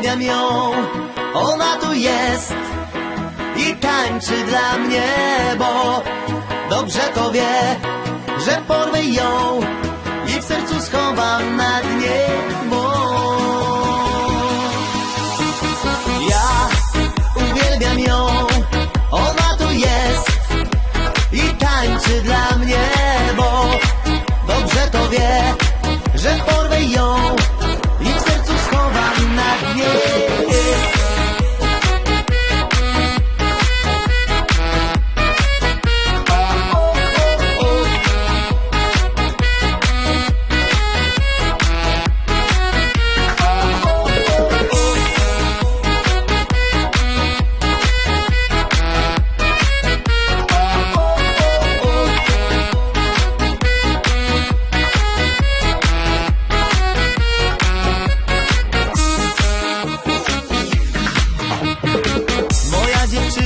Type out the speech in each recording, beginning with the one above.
uwielbiam ją, ona tu jest i tańczy dla mnie, bo dobrze to wie, że porwę ją i w sercu schowam na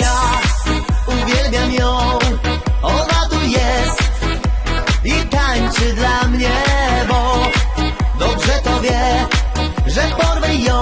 ja uwielbiam ją, ona tu jest i tańczy dla mnie, bo dobrze to wie, że porwę ją